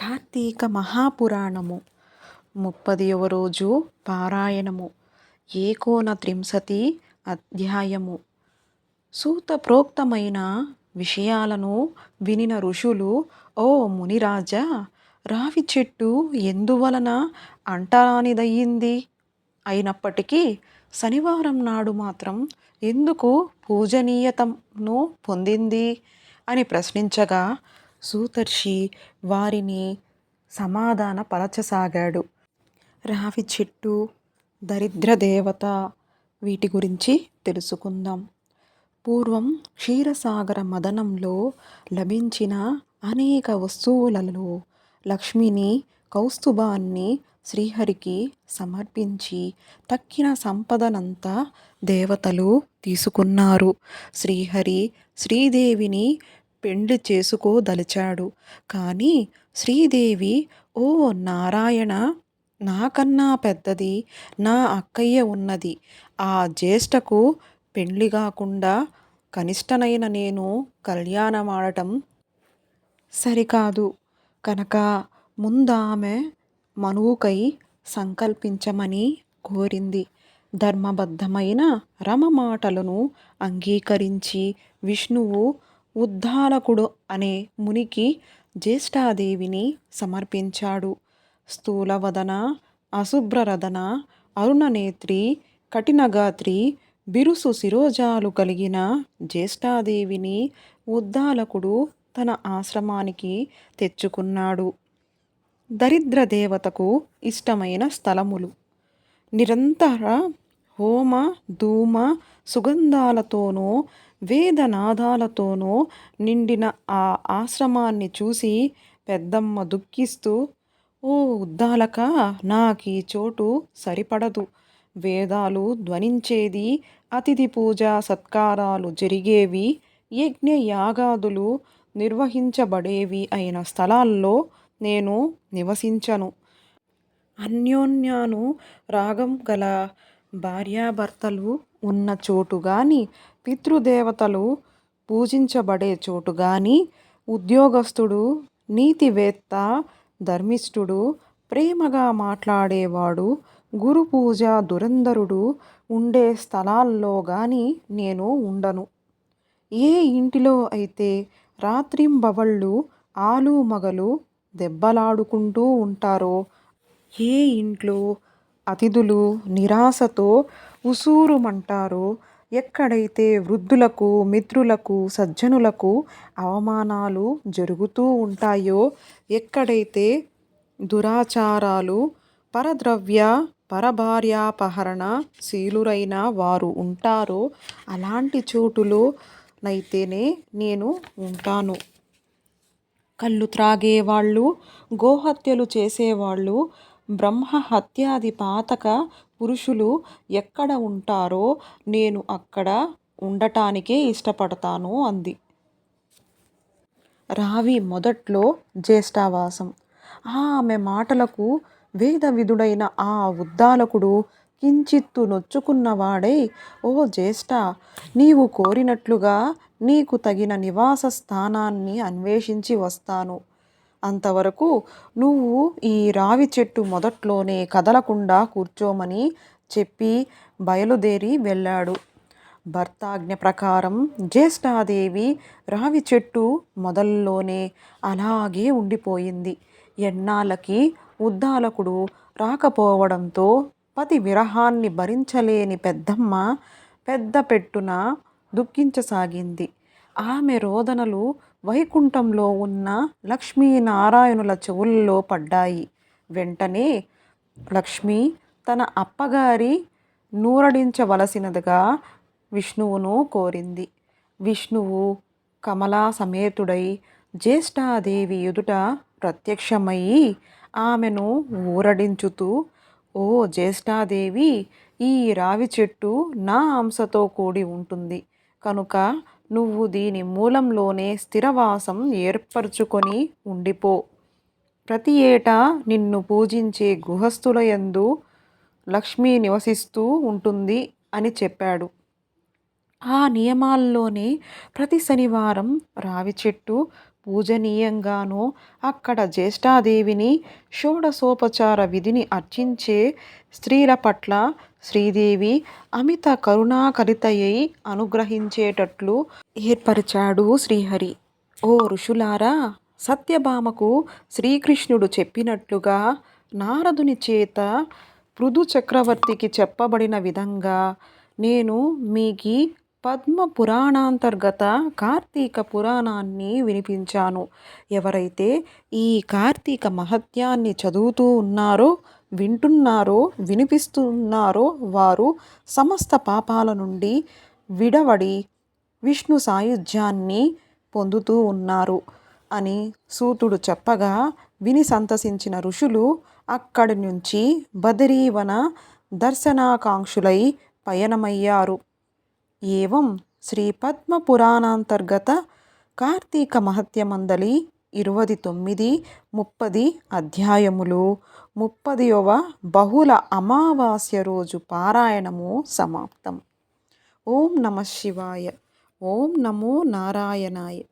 కార్తీక మహాపురాణము. ముప్పదియవ రోజు పారాయణము. ఏకోన త్రింశతి అధ్యాయము. సూత ప్రోక్తమైన విషయాలను వినిన ఋషులు ఓ మునిరాజా రావి చెట్టు ఎందువలన అంటరానిదయ్యింది? అయినప్పటికీ శనివారం నాడు మాత్రం ఎందుకు పూజనీయతను పొందింది? అని ప్రశ్నించగా సూతర్షి వారిని సమాధానపరచసాగాడు. రావి చెట్టు దరిద్ర దేవత వీటి గురించి తెలుసుకుందాం. పూర్వం క్షీరసాగర మదనంలో లభించిన అనేక వస్తువులలో లక్ష్మిని కౌస్తుభాన్ని శ్రీహరికి సమర్పించి తక్కిన సంపదనంతా దేవతలు తీసుకున్నారు. శ్రీహరి శ్రీదేవిని పెండ్లి చేసుకోదలిచాడు. కానీ శ్రీదేవి ఓ నారాయణ నాకన్నా పెద్దది నా అక్కయ్య ఉన్నది. ఆ జ్యేష్ఠకు పెండ్లి కాకుండా కనిష్టనైన నేను కళ్యాణమాడటం సరికాదు. కనుక ముందామె మనువుకై సంకల్పించమని కోరింది. ధర్మబద్ధమైన రమ మాటలను అంగీకరించి విష్ణువు ఉద్దాలకుడు అనే మునికి జ్యేష్ఠాదేవిని సమర్పించాడు. స్థూలవదన అశుభ్రరదన అరుణనేత్రి కఠినగాత్రి బిరుసు శిరోజాలు కలిగిన జ్యేష్ఠాదేవిని ఉద్దాలకుడు తన ఆశ్రమానికి తెచ్చుకున్నాడు. దరిద్ర దేవతకు ఇష్టమైన స్థలములు. నిరంతర హోమ ధూమ సుగంధాలతోనూ వేదనాదాలతోనూ నిండిన ఆ ఆశ్రమాన్ని చూసి పెద్దమ్మ దుఃఖిస్తూ ఓ ఉద్దాలక నాకీ చోటు సరిపడదు. వేదాలు ధ్వనించేది అతిథి పూజ సత్కారాలు జరిగేవి యజ్ఞ యాగాదులు నిర్వహించబడేవి అయిన స్థలాల్లో నేను నివసించను. అన్యోన్యాను రాగం గల భార్యాభర్తలు ఉన్న చోటు గాని పితృదేవతలు పూజించబడే చోటు గాని ఉద్యోగస్తుడు నీతివేత్త ధర్మిష్ఠుడు ప్రేమగా మాట్లాడేవాడు గురు పూజ దురంధరుడు ఉండే స్థలాల్లో గాని నేను ఉండను. ఏ ఇంటిలో అయితే రాత్రింబవళ్ళు ఆలు మగలు దెబ్బలాడుకుంటూ ఉంటారో ఏ ఇంట్లో అతిథులు నిరాశతో ఉసూరుమంటారో. ఎక్కడైతే వృద్ధులకు మిత్రులకు సజ్జనులకు అవమానాలు జరుగుతూ ఉంటాయో ఎక్కడైతే దురాచారాలు పరద్రవ్య పరభార్యాపహరణ శీలురైన వారు ఉంటారో అలాంటి చోటులో నైతేనే నేను ఉంటాను. కళ్ళు త్రాగేవాళ్ళు గోహత్యలు చేసేవాళ్ళు బ్రహ్మహత్యాది పాతక పురుషులు ఎక్కడ ఉంటారో నేను అక్కడ ఉండటానికే ఇష్టపడతాను అంది. రావి మొదట్లో జ్యేష్ఠావాసం. ఆమె మాటలకు వేదవిధుడైన ఆ ఉద్దాలకుడు కించిత్తు నొచ్చుకున్నవాడై ఓ జ్యేష్ఠ నీవు కోరినట్లుగా నీకు తగిన నివాస స్థానాన్ని అన్వేషించి వస్తాను. అంతవరకు నువ్వు ఈ రావి చెట్టు మొదట్లోనే కదలకుండా కూర్చోమని చెప్పి బయలుదేరి వెళ్ళాడు. భర్తాజ్ఞ ప్రకారం జ్యేష్ఠాదేవి రావి చెట్టు మొదల్లోనే అలాగే ఉండిపోయింది. ఎన్నాళ్ళకి ఉద్దాలకుడు రాకపోవడంతో పతి విరహాన్ని భరించలేని పెద్దమ్మ పెద్ద పెట్టున దుఃఖించసాగింది. ఆమె రోదనలు వైకుంఠంలో ఉన్న లక్ష్మీనారాయణుల చెవుల్లో పడ్డాయి. వెంటనే లక్ష్మి తన అప్పగారి నూరడించవలసినదిగా విష్ణువును కోరింది. విష్ణువు కమలా సమేతుడై జ్యేష్ఠాదేవి ఎదుట ప్రత్యక్షమయ్యి ఆమెను ఊరడించుతూ ఓ జ్యేష్ఠాదేవి ఈ రావి చెట్టు నా అంశతో కూడి ఉంటుంది. కనుక నువ్వు దీని మూలంలోనే స్థిరవాసం ఏర్పరచుకొని ఉండిపో. ప్రతి ఏటా నిన్ను పూజించే గృహస్థుల యందు లక్ష్మి నివసిస్తూ ఉంటుంది అని చెప్పాడు. ఆ నియమాల్లోనే ప్రతి శనివారం రావి చెట్టు పూజనీయంగానూ అక్కడ జ్యేష్ఠాదేవిని షోడశోపచార విధిని అర్చించే స్త్రీల పట్ల శ్రీదేవి అమిత కరుణాకరితయై అనుగ్రహించేటట్లు ఏర్పరిచాడు శ్రీహరి. ఓ ఋషులారా సత్యభామకు శ్రీకృష్ణుడు చెప్పినట్లుగా నారదుని చేత పృథు చక్రవర్తికి చెప్పబడిన విధంగా నేను మీకి పద్మ పురాణాంతర్గత కార్తీక పురాణాన్ని వినిపించాను. ఎవరైతే ఈ కార్తీక మహత్యాన్ని చదువుతూ ఉన్నారో వింటున్నారో వినిపిస్తున్నారో వారు సమస్త పాపాల నుండి విడవడి విష్ణు సాయుధ్యాన్ని పొందుతూ ఉన్నారు అని సూతుడు చెప్పగా విని సంతసించిన ఋషులు అక్కడి నుంచి బదరీవన దర్శనాకాంక్షులై పయనమయ్యారు. ఏవం శ్రీ పద్మ పురాణాంతర్గత కార్తీక మహత్యమందలి ఇరవై తొమ్మిది ముప్పది అధ్యాయములు. ముప్పదియవ బహుళ అమావాస్య రోజు పారాయణము సమాప్తం. ఓం నమ శివాయ. ఓం నమో నారాయణాయ.